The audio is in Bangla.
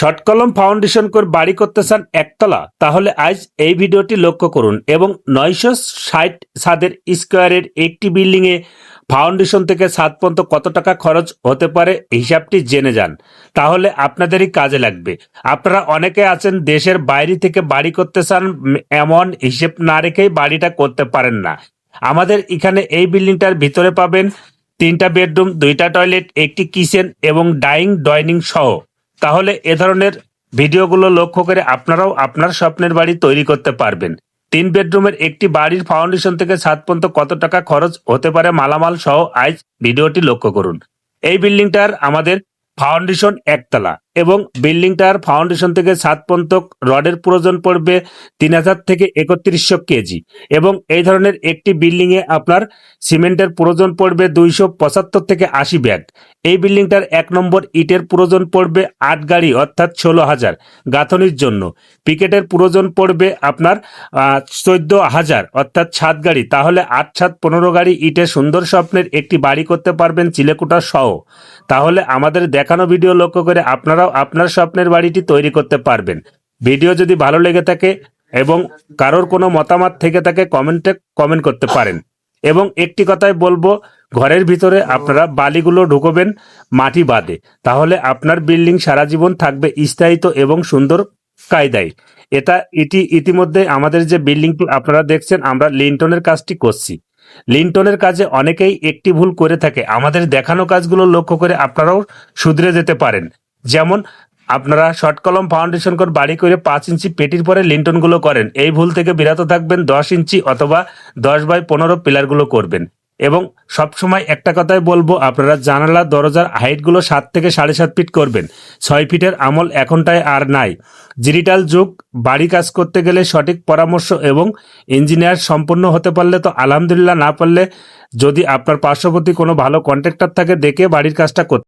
ছটকলম ফাউন্ডেশন করে বাড়ি করতে চান একতলা, তাহলে আজ এই ভিডিওটি লক্ষ্য করুন এবং নয়শো ষাট ছাদের স্কোয়ারের একটি বিল্ডিং এ ফাউন্ডেশন থেকে ছাদ পর্যন্ত কত টাকা খরচ হতে পারে হিসাবটি জেনে যান। তাহলে আপনাদেরই কাজে লাগবে। আপনারা অনেকে আছেন দেশের বাইরে থেকে বাড়ি করতে চান, এমন হিসেব না রেখেই বাড়িটা করতে পারেন না। আমাদের এখানে এই বিল্ডিংটার ভিতরে পাবেন তিনটা বেডরুম, দুইটা টয়লেট, একটি কিচেন এবং ডাইনিং ডাইনিং সহ। তাহলে এ ধরনের ভিডিওগুলো লক্ষ্য করে আপনারাও আপনার স্বপ্নের বাড়ি তৈরি করতে পারবেন। তিন বেডরুমের একটি বাড়ির ফাউন্ডেশন থেকে সাত পর্যন্ত কত টাকা খরচ হতে পারে মালামাল সহ আজ ভিডিওটি লক্ষ্য করুন। এই বিল্ডিংটার আমাদের ফাউন্ডেশন একতলা। এবং বিল্ডিংটার ফাউন্ডেশন থেকে সাত পর্যন্ত রডের প্রয়োজন পড়বে তিন হাজার থেকে একত্রিশশো কেজি। এবং এই ধরনের একটি বিল্ডিংয়ে আপনার সিমেন্টের প্রয়োজন পড়বে দুইশো পঁচাত্তর থেকে আশি ব্যাগ। এই বিল্ডিংটার এক নম্বর ইটের প্রয়োজন পড়বে আট গাড়ি, অর্থাৎ ষোলো হাজার গাঁথনির জন্য। পিকেটের প্রয়োজন পড়বে আপনার চোদ্দ হাজার, অর্থাৎ সাত গাড়ি। তাহলে আট সাত পনেরো গাড়ি ইটের সুন্দর স্বপ্নের একটি বাড়ি করতে পারবেন চিলেকুটা সহ। তাহলে আমাদের দেখানো ভিডিও লক্ষ্য করে আপনারাও আপনার স্বপ্নের বাড়িটি তৈরি করতে পারবেন। ভিডিও যদি ভালো লেগে থাকে এবং কারোর কোনো মতামত থেকে থাকে, কমেন্টে কমেন্ট করতে পারেন। এবং একটি কথাই বলব, ঘরের ভিতরে আপনারা বালিগুলো ঢুকবেন মাটি বাদে। তাহলে আপনার বিল্ডিং সারা জীবন থাকবে স্থায়িত এবং সুন্দর কায়দায়। এটা এটি ইতিমধ্যে আমাদের যে বিল্ডিংটি আপনারা দেখছেন, আমরা লিন্টনের কাজটি করছি। লিন্টনের কাজে অনেকেই একটি ভুল করে থাকে। আমাদের দেখানো কাজগুলো লক্ষ্য করে আপনারাও শুধরে যেতে পারেন। যেমন, আপনারা শর্ট কলম ফাউন্ডেশন করে বাড়ি করে পাঁচ ইঞ্চি পেটির পরে লিন্টনগুলো করেন। এই ভুল থেকে বিরত থাকবেন, দশ ইঞ্চি অথবা দশ বাই পনেরো পিলারগুলো করবেন। এবং সবসময় একটা কথাই বলব, আপনারা জানালা দরজার হাইটগুলো সাত থেকে সাড়ে সাত ফিট করবেন। ছয় ফিটের আমল এখনটায় আর নাই। ডিজিটাল যুগ, বাড়ি কাজ করতে গেলে সঠিক পরামর্শ এবং ইঞ্জিনিয়ার সম্পন্ন হতে পারলে তো আলহামদুলিল্লাহ না পারলে যদি আপনার পার্শ্ববর্তী কোনো ভালো কন্ট্রাক্টর থাকে, দেখে বাড়ির কাজটা করতে